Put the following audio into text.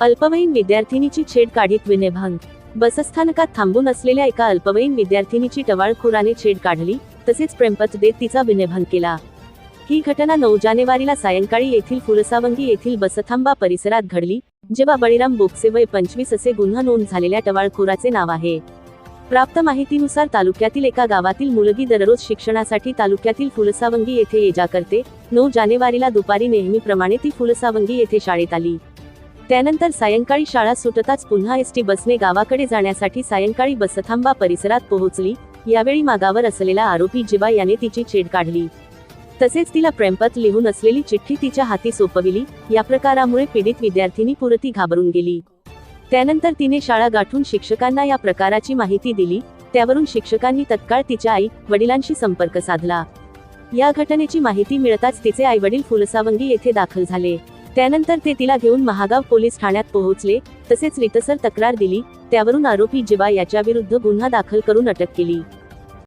अल्पवयीन विद्यार्थिनीची छेड काढीत विनेभंग बसस्थानकात थांबून असलेल्या एका अल्पवयीन विद्यार्थिनीची टवाळखोराने छेड काढली तसेच प्रेमपथ देत तिचा विनयभंग केला. ही घटना नऊ जानेवारीला सायंकाळी येथील फुलसावंगी येथील बसथांबा परिसरात घडली जेव्हा बळीराम बोपसे वय पंचवीस असे गुन्हा नोंद झालेल्या टवाळखोराचे नाव आहे. प्राप्त माहितीनुसार तालुक्यातील एका गावातील मुलगी दररोज शिक्षणासाठी तालुक्यातील फुलसावंगी येथे ये जा करते. नऊ जानेवारीला दुपारी नेहमीप्रमाणे ती फुलसावंगी येथे शाळेत आली. त्यानंतर सायंकाळी शाळा सुटताच पुन्हा एस टी बसने गावाकडे जाण्यासाठी सायंकाळी बसथांबा परिसरात पोहोचली. यावेळी मागावर असलेला आरोपी जिवा याने तिची छेड काढली. तसेच तिला प्रेमपत लिहून असलेली चिठ्ठी तिच्या हाती सोपविली. या प्रकारामुळे पीडित विद्यार्थिनी पुरती घाबरून गेली. त्यानंतर तिने शाळा गाठून शिक्षकांना या प्रकाराची माहिती दिली. त्यावरून शिक्षकांनी तत्काळ तिच्या आई वडिलांशी संपर्क साधला. या घटनेची माहिती मिळताच तिचे आई वडील फुलसावंगी येथे दाखल झाले. त्यानंतर ते तिला घेऊन महागाव पोलीस ठाण्यात पोहोचले. तसेच रितसर तक्रार दिली. त्यावरून आरोपी जिवा याच्याविरुद्ध गुन्हा दाखल करून अटक केली.